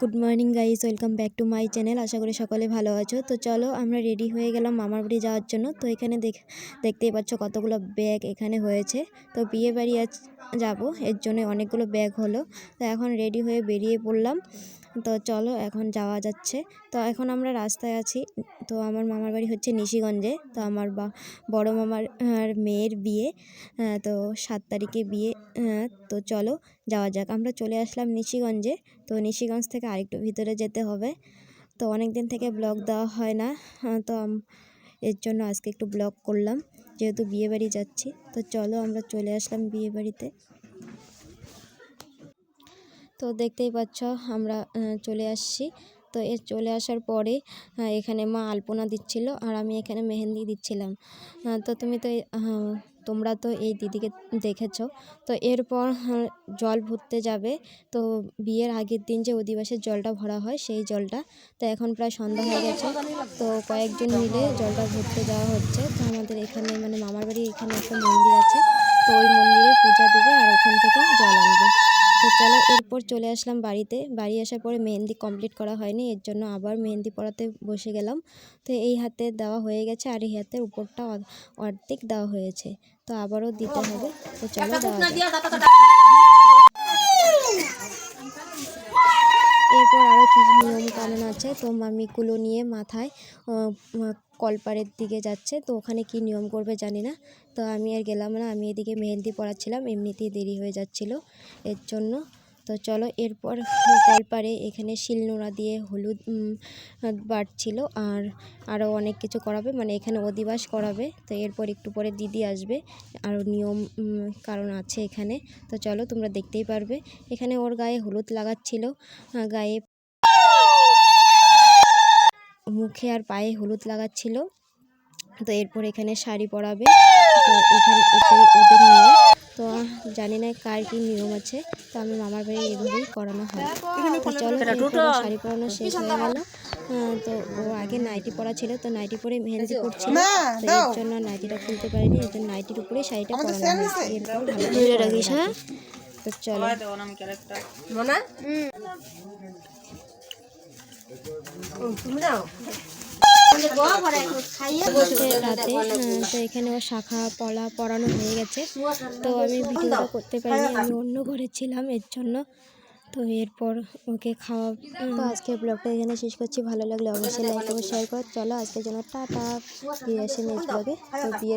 Good morning guys welcome back to my channel. আশা করি সকলে ভালো আছো। তো চলো, আমরা রেডি হয়ে গেলাম মামার বাড়ি যাওয়ার জন্য। তো এখানে দেখ, দেখতেই পাচ্ছ কতগুলো ব্যাগ এখানে হয়েছে। তো বিয়ে বাড়ি আজ যাব, এর জন্য অনেকগুলো ব্যাগ হলো। তো এখন রেডি হয়ে বেরিয়ে পড়লাম। তো চলো, এখন যাওয়া যাচ্ছে। তো এখন আমরা রাস্তায় আছি। তো আমার মামার বাড়ি হচ্ছে নিশিগঞ্জে। তো আমার বা, বড় মামার মেয়ের বিয়ে তো সাত তারিখে বিয়ে তো চলো যাওয়া যাক। আমরা চলে আসলাম নিশিগঞ্জে। তো নিশিগঞ্জ থেকে আরেকটু ভিতরে যেতে হবে। তো অনেক দিন থেকে ব্লগ দেওয়া হয় না তো এর জন্য আজকে একটু ব্লগ করলাম, যেহেতু বিয়ে বাড়ি যাচ্ছি। তো চলো আমরা চলে আসলাম বিয়ে বাড়িতে। তো দেখতেই পাচ্ছ, আমরা চলে আসছি। তো এ চলে আসার পরে এখানে মা আলপনা দিচ্ছিল আর আমি এখানে মেহেন্দি দিচ্ছিলাম। তো তুমি তো তোমরা তো এই দিদিকে দেখেছ। তো এরপর জল ভরতে যাবে। তো বিয়ের আগের দিন যে অধিবাসের জলটা ভরা হয়, সেই জলটা। তো এখন প্রায় সন্ধ্যা হয়ে গেছে। তো কয়েকজন মিলে জলটা ভরতে যাওয়া হচ্ছে। তো আমাদের এখানে মানে মামার বাড়ির এখানে একটা মন্দির আছে তো ওই মন্দিরে পূজা দেবে আর ওখান থেকে জল আনবে তো চলো এরপর চলে আসলাম বাড়িতে। বাড়ি আসার পরে মেহেন্দি কমপ্লিট করা হয়নি এর জন্য আবার মেহেন্দি পড়াতে বসে গেলাম। তো এই হাতে দেওয়া হয়ে গেছে আর এই হাতের উপরটা অর্ধেক দেওয়া হয়েছে। তো আবারও দিতে হবে। তো চলো দেওয়া এরপর আরও কী নিয়ম কানুন আছে তো মামিগুলো নিয়ে মাথায় কলপাড়ের দিকে যাচ্ছে। তো ওখানে কি নিয়ম করবে জানি না। তো আমি আর গেলাম না আমি এদিকে মেহেন্দি পড়াচ্ছিলাম এমনিতেই দেরি হয়ে যাচ্ছিল। এর জন্য তো চলো এরপর কলপাড়ে এখানে শিলনোড়া দিয়ে হলুদ উম, বাটছিল আর আরও অনেক কিছু করাবে। মানে এখানে অধিবাস করাবে। তো এরপর একটু পরে দিদি আসবে। আরও নিয়ম কারণ আছে এখানে। তো চলো তোমরা দেখতেই পারবে। এখানে ওর গায়ে হলুদ লাগাচ্ছিল। গায়ে মুখে আর পায়ে হলুদ লাগাচ্ছিল। তো এরপর এখানে শাড়ি পরাবে। তো এখানে এটাই ওদের আহ, জানি না কার কি নিয়ম আছে তো আমি মামার বাড়ি এভাবেই করানো হয়। তো চলো শাড়ি পরানো শেষ হয়ে গেল। আহ, তো ও আগে নাইটি পরা ছিল তো নাইটি পরে মেহেন্দি করছিল। তো এর জন্য নাইটিটা খুলতে পারিনি এর জন্য নাইটির উপরে শাড়িটা পরানো হয়েছে এরপর ভালো রাখিস হ্যাঁ। তো চলো। রাতে আহ, তো এখানে ও শাখা পলা পড়ানো হয়ে গেছে। তো আমি ভিডিওটা করতে পারিনি আমি অন্য ঘরে ছিলাম এর জন্য। তো এরপর ওকে খাওয়া তো আজকে ব্লগটা এখানে শেষ করছি। ভালো লাগলে অবশ্যই লাইক এবং শেয়ার কর। চলো আজকের জন্য টাটা। ফিরে আসি নেক্সট ব্লগে তো বিয়ের